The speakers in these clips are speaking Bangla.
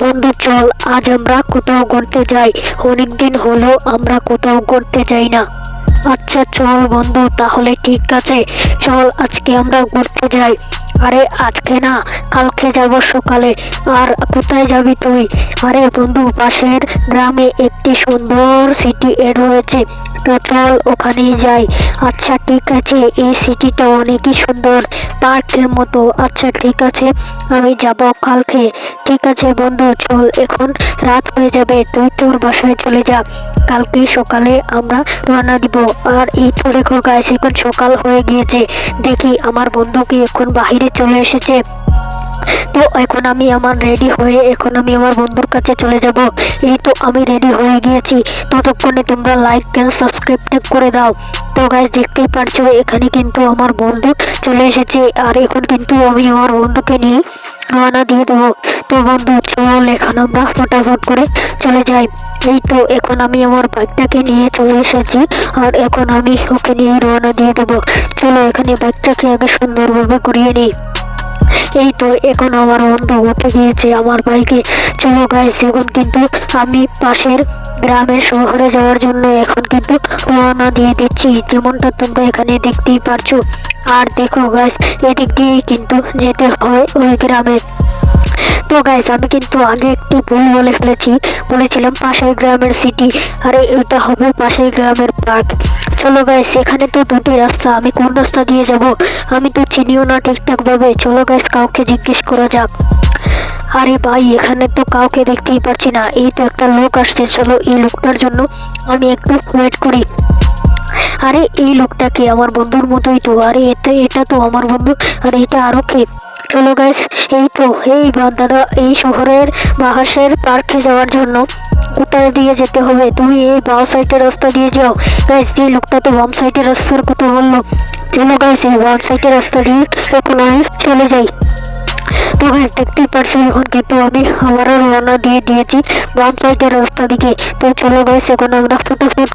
বন্ধু, চল, আজ আমরা কোথাও ঘুরতে যাই। অনেকদিন হলো আমরা কোথাও ঘুরতে যাই না। আচ্ছা চল বন্ধু, তাহলে ঠিক আছে। চল, আজকে আমরা ঘুরতে যাই। আরে আজকে না, কালকে যাব সকালে। আর কোথায় যাবি তুই? আরে বন্ধু, পাশের গ্রামে একটি সুন্দর সিটি এড হয়েছে। তো চল ওখানেই যাই। আচ্ছা ঠিক আছে, এই সিটিটা অনেকই সুন্দর। পার্কের মতো। আচ্ছা ঠিক আছে, আমি যাব কালকে। ঠিক আছে বন্ধু, চল, এখন রাত হয়ে যাবে। তুই তোর বাসায় চলে যা। কালকে সকালে আমরা রওনা দিব। আর এই তো দেখো গাইস এখন সকাল হয়ে গিয়েছে। দেখি আমার বন্ধুকে এখন বাহিরে চলে এসেছে। তো এখন আমি আমার রেডি হয়ে এখন আমি আমার বন্ধুর কাছে চলে যাব। এই তো আমি রেডি হয়ে গিয়েছি। ততক্ষণে তোমরা লাইক এন্ড সাবস্ক্রাইব করে দাও। তো গাইস দেখতেই পারছ, এখানে কিন্তু আমার বন্ধু চলে এসেছে। আর এখন কিন্তু আমি আমার বন্ধুকে নিয়ে রওনা দিয়ে দেবো। তো বন্ধু, চল এখন আমরা ফটাফট করে চলে যাই। এই তো এখন আমি আমার বাইকটাকে নিয়ে চলে এসেছি। আর এখন আমি ওকে নিয়ে রওনা দিয়ে দেবো। চলো এখানে বাইকটাকে আগে সুন্দরভাবে ঘুরিয়ে নিই। এই তো এখন আমার বন্ধু উঠে গিয়েছে, আমার বাইকে চলো গাইস এখন কিন্তু আমি পাশের গ্রামের শহরে যাওয়ার জন্য এখন কিন্তু রওনা দিয়ে দিচ্ছি। যেমনটা তোমরা এখানে দেখতেই পারছ। আর দেখো গাইস এদিক দিয়েই কিন্তু যেতে হয় ওই গ্রামে। তো গাইস আমি কিন্তু আগে একটি ভুল বলে ফেলেছি। বলেছিলাম পাশের গ্রামের সিটি আরে, এটা হবে পাশের গ্রামের পার্ক চলো গাইস এখানে তো দুটি রাস্তা, আমি কোন রাস্তা দিয়ে যাব? আমি তো চিনিও না ঠিকঠাক ভাবে চলো গাইস কাউকে জিজ্ঞেস করা যাক। আরে ভাই, এখানে তো কাউকে দেখতেই পাচ্ছি না। এই তো একটা লোক আসছে। চলো এই লোকটার জন্য আমি একটু ওয়েট করি। আরে, এই লোকটা কি? আমার বন্ধুর মতোই তো। আরে এতে এটা তো আমার বন্ধু। আর এটা আরও কে? চলো গাইস এই তো, এই বান্দাদা দাদা, এই শহরের বাহাসের পার্কে যাওয়ার জন্য কোথায় দিয়ে যেতে হবে? তুমি এই বাম সাইডের রাস্তা দিয়ে যাও। গাইস এই লোকটা তো বাম সাইডের রাস্তার কথা বলল। চলো গাইস এই বাম সাইডের রাস্তা দিয়ে এখন আমি চলে যাই। তো গাইস দেখতেই পারছ এখন কিন্তু আমি রওনা দিয়ে দিয়েছি। বাম সাইডের রাস্তা দিকে তো গাইস এখন আমরা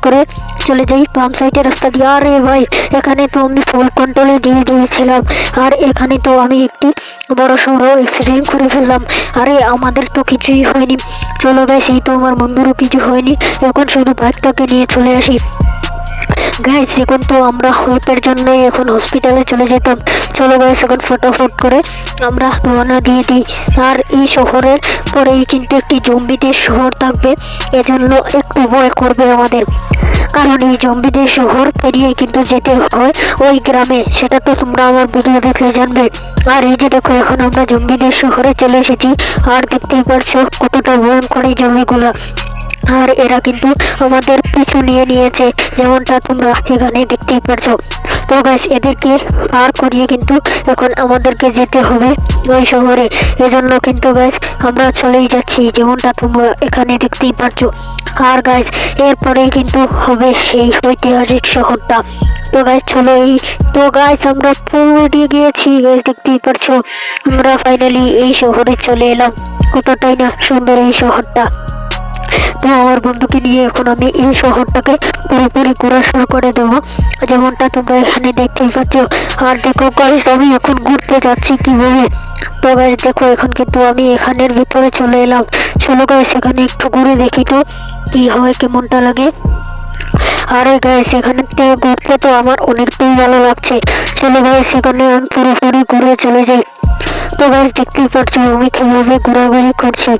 করে চলে যাই বাম সাইডের রাস্তা দিয়ে। আরে ভাই, এখানে তো আমি ফুল কন্ট্রোলে দিয়ে দিয়েছিলাম। আর এখানে তো আমি একটি বড় সড়ো অ্যাক্সিডেন্ট করে ফেললাম। আরে, আমাদের তো কিছুই হয়নি। চলো গাইস এই তো আমার বন্ধুরও কিছু হয়নি। এখন শুধু বাইকটাকে নিয়ে চলে আসি। গাইস এখন তো, আমরা হেল্পের জন্য এখন হসপিটালে চলে যেতাম। চলো গাইস এখন ফটাফট করে আমরা রওনা দিয়ে দিই। আর এই শহরের পরেই কিন্তু একটি জম্বিদের শহর থাকবে। এজন্য একটু ভয় করবে আমাদের। কারণ এই জম্বিদের শহর পেরিয়ে কিন্তু যেতে হয় ওই গ্রামে। সেটা তো তোমরা আমার ভিডিও দেখলে জানবে। আর এই যে দেখো, এখন আমরা জম্বিদের শহরে চলে এসেছি। আর দেখতেই পারছ কতটা ভয়ঙ্কর এই জম্বিগুলো আর এরা কিন্তু আমাদের পিছু নিয়ে নিয়েছে, যেমনটা তোমরা এখানে দেখতেই পারছ। তো গাছ এদেরকে পার করিয়ে কিন্তু এখন আমাদেরকে যেতে হবে ওই শহরে। এজন্য কিন্তু গাছ আমরা চলেই যাচ্ছি, যেমনটা তোমরা এখানে দেখতেই পারছ। আর গাছ এরপরেই কিন্তু হবে সেই ঐতিহাসিক শহরটা। তো গাছ চলো এই তো গাছ আমরা পৌঁছে গিয়েছি গাছ দেখতেই পারছ। আমরা ফাইনালি এই শহরে চলে এলাম। কতটাই না সুন্দর এই শহরটা। তো আমার বন্ধুকে নিয়ে এখন আমি এই শহরটাকে পুরোপুরি ঘোরা শুরু করে দেবো। যেমনটা তোমরা এখানে দেখতেই পাচ্ছ। আর দেখো গাইস আমি এখন ঘুরতে যাচ্ছি কীভাবে? তো গাইস দেখো, এখন কিন্তু আমি এখানের ভিতরে চলে এলাম। চলো গাইস এখানে একটু ঘুরে দেখি তো কি হয়, কেমনটা লাগে। আরে গাইস এখানে ঘুরতে তো আমার অনেকটাই ভালো লাগছে। চলো গাইস এখানে আমি পুরোপুরি ঘুরে চলে যাই। তো গাইস দেখতেই পাচ্ছ, আমি কীভাবে ঘোরাঘুরি করছি।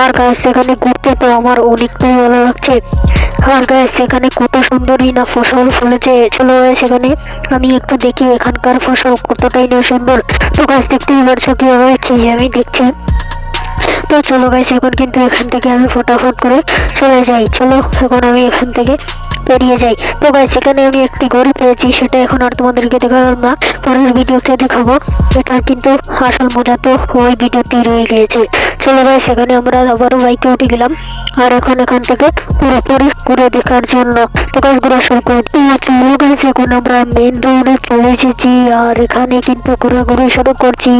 আর গাইস এখানে ঘুরতে তো আমার অনেকটাই ভালো লাগছে। আর গাইস এখানে কত সুন্দরই না ফসল ফলেছে। চলো গাইস এখানে আমি একটু দেখি এখানকার ফসল কতটাই না সুন্দর। তো গাছ দেখতেই পারছ কীভাবে কি আমি দেখছি। তো চলো গাইস এখন কিন্তু এখান থেকে আমি ফটাফট করে চলে যাই। চলো, এখন আমি এখান থেকে বেরিয়ে যাই তো গাইস এখানে আমি একটি ঘড়ি পেয়েছি, সেটা এখন আর তোমাদেরকে দেখালাম না। পরের ভিডিওতে দেখাবো এটা কিন্তু আসল মজা তো ওই ভিডিওতেই রয়ে গিয়েছে। চলো গাইস এখানে আমরা আবারও বাইকে উঠে গেলাম। আর এখন এখান থেকে পুরোপুরি ঘুরে দেখার জন্য। তো গাইস ঘোরা শুরু করে। চলো গাইস এখন আমরা মেন রোডে চলে এসেছি আর এখানে কিন্তু ঘোরাঘুরি শুরু করছি।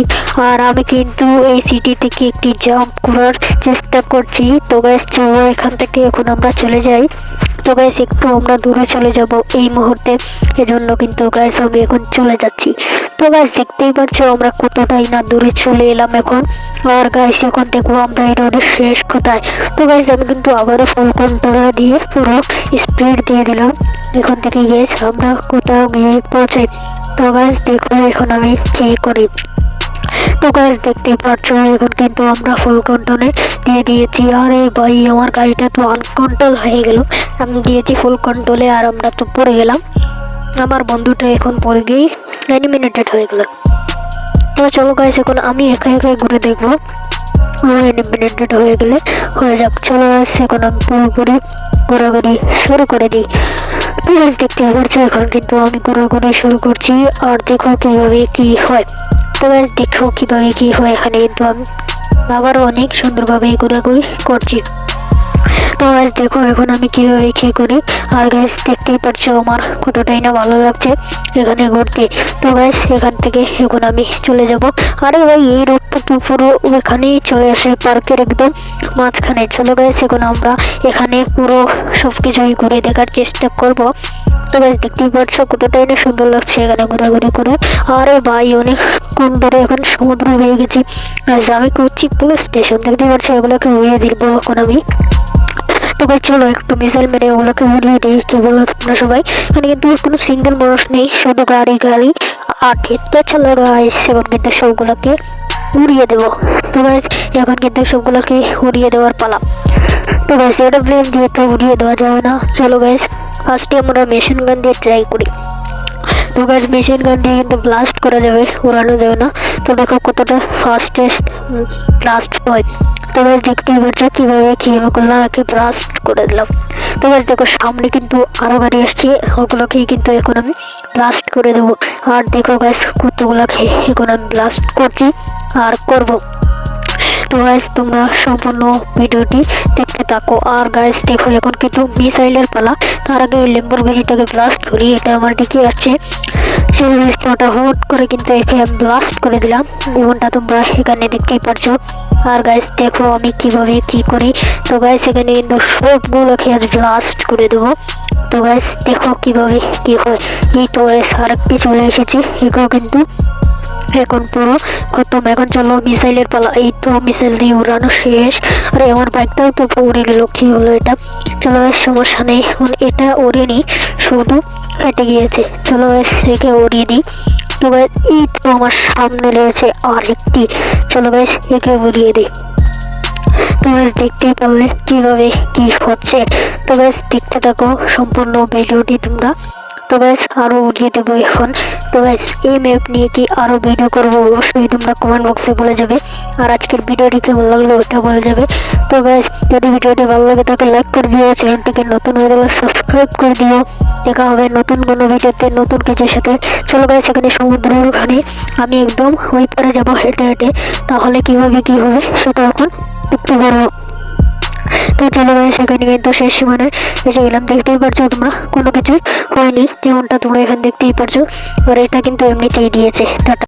আর আমি কিন্তু এই সিটি থেকে একটি জাম্প করার চেষ্টা করছি। তো গাইস চলো এখান থেকে এখন আমরা চলে যাই। তো গাইস একটু আমরা দূরে চলে যাব এই মুহূর্তে। এজন্য কিন্তু গাইস আমি এখন চলে যাচ্ছি। তো গাইস দেখতেই পাচ্ছো আমরা কতটাই না দূরে চলে এলাম এখন। আর গাইস এখন দেখব আমরা এই রোডের শেষ কোথায়। তো গাইস আমি কিন্তু আবারও ফুল কন্ট্রোল দিয়ে পুরো স্পিড দিয়ে দিলাম। এখান থেকে গেস আমরা কোথাও গিয়ে পৌঁছাই। তো গাইস দেখো এখন আমি কি করি। তো গাইস দেখতেই পাচ্ছ, এখন কিন্তু আমরা ফুল কন্ট্রোলে দিয়ে দিয়েছি। আর এই ভাই, আমার গাড়িটা তো আনকন্ট্রোল হয়ে গেল। আমি দিয়েছি ফুল কন্ট্রোলে আর আমরা তো পড়ে গেলাম। আমার বন্ধুটা এখন পড়ে গিয়ে এলিমিনেটেড হয়ে গেল। তো চলো গাইস এখন আমি একা একা ঘুরে দেখব। ও এলিমিনেটেড হয়ে গেলে হয়ে যাক। চলো গাইস এখন আমি পুরোপুরি ঘোরাঘুরি শুরু করে দিই। দেখতে পাচ্ছ, এখন কিন্তু আমি ঘোরাঘুরি শুরু করছি। আর দেখো কীভাবে কী হয়। তো দেখো কীভাবে কী হয় এখানে। একদম আবারও অনেক সুন্দরভাবে ঘোরাঘুরি করছি। তো গাইস, দেখো এখন আমি কীভাবে কি করি। আর গাইস, দেখতেই পাচ্ছ আমার কতটাই না ভালো লাগছে এখানে ঘুরতে। তো গাইস, এখান থেকে এখন আমি চলে যাব। আরে ভাই, এই রোডটা পুরো ওখানেই চলে আসে, পার্কের একদম মাঝখানে। চলো গাইস, এখন আমরা এখানে পুরো সব কিছুই ঘুরে দেখার চেষ্টা করব। তো গাইস, দেখতেই পাচ্ছ কতটাই না সুন্দর লাগছে এখানে ঘোরাঘুরি করে। আরে ভাই অনেক কোন ধরে এখন সমুদ্র হয়ে গেছি। আমি করছি পুলিশ স্টেশন। দেখতেই পাচ্ছ এগুলোকে উড়িয়ে দিব এখন আমি। তো ভাই, চলো একটু মিসাইল মেরে ওগুলোকে উড়িয়ে দিই, কি বলো তোমরা সবাই? এখানে কিন্তু কোনো সিঙ্গেল মানুষ নেই, শুধু গাড়ি গাড়ি আটে তো চলো গাইস এখন কিন্তু সবগুলোকে উড়িয়ে দেবো। তো গাইস এখন কিন্তু সবগুলোকে উড়িয়ে দেওয়ার পালা। তো গাইস এটা ব্রেন দিয়ে তো উড়িয়ে দেওয়া যাবে না। চলো গাইস ফার্স্টে আমরা মেশিন গান দিয়ে ট্রাই করি। তো গাছ মেশিন গান দিয়ে কিন্তু ব্লাস্ট করা যাবে, উড়ানো যাবে না। তো দেখো কতটা ফাস্টে ব্লাস্ট হয় তো গাছ দেখতেই পাচ্ছ কীভাবে কীভাবে করলাম, একে ব্লাস্ট করে দিলাম। তো গাছ দেখো সামনে কিন্তু আরও গাড়ি আসছে ওগুলোকেই কিন্তু এখন আমি ব্লাস্ট করে দেবো। আর দেখো গাছ কতগুলোকে এখন আমি ব্লাস্ট করছি আর করব। তো গাইস তোমরা সম্পূর্ণ ভিডিওটি দেখতে থাকো। আর গাইস দেখো এখন কিন্তু মিসাইলের পালা। তার আগে লেম্বরগিনিটাকে ব্লাস্ট করি, এটা আমার দিকে আসছে। ওটা হুট করে কিন্তু একে ব্লাস্ট করে দিলাম। যেমনটা তোমরা সেখানে দেখতেই পারছ। আর গাইস দেখো আমি কীভাবে কি করি। তো গাইস এখানে কিন্তু সবগুলোকে আজ ব্লাস্ট করে দেবো। তো গাইস দেখো কীভাবে কি হয়। এই তো গাইস আরেকটি চলে এসেছে। এগুলো কিন্তু এখন পুরো খতম। এখন চলো মিসাইলের পালা। এই তো মিসাইল দিয়ে উড়ানো শেষ। আরে, আমার বাইকটাও তো উড়ে গেল। কি হলো এটা? চলো সমস্যা নেই। এটা ওড়েনি, শুধু ফেটে গিয়েছে। চলো একে উড়িয়ে দিই। তো গাইস এই তো আমার সামনে রয়েছে আরেকটি। চলো বেশ একে উড়িয়ে দিই। তো গাইস দেখতেই পারলে কীভাবে কি হচ্ছে। তো গাইস দেখতে থাকো, সম্পূর্ণ ভিডিওটি তোমরা। তো গাইস আরও উঠিয়ে দেবো এখন। তো গাইস এই ম্যাপ নিয়ে কি আরও ভিডিও করব, অবশ্যই তোমরা কমেন্ট বক্সে বলে যাবে। আর আজকের ভিডিওটি কেমন লাগল ওটা বলে যাবে। তো গাইস যদি ভিডিওটি ভালো লাগে তাকে লাইক করে দিও, চ্যানেলটিকে নতুন হয়ে গেলে সাবস্ক্রাইব করে দিও। দেখা হবে নতুন কোনো ভিডিওতে নতুন কিছুর সাথে। চলো গাইস এখানে সমুদ্রের ওখানে। আমি একদম ওই পারে যাব হেঁটে হেঁটে। তাহলে কীভাবে কি হবে সেটা এখন দেখতে পারব তো চলে গাইস সেখানে কিন্তু শেষ সীমানায় এসে গেলাম। দেখতেই পারছ তোমরা, কোনো কিছুই হয়নি। যেমনটা তোমরা এখানে দেখতেই পারছ, আর এটা কিন্তু এমনিতেই দিয়েছে। টাটা।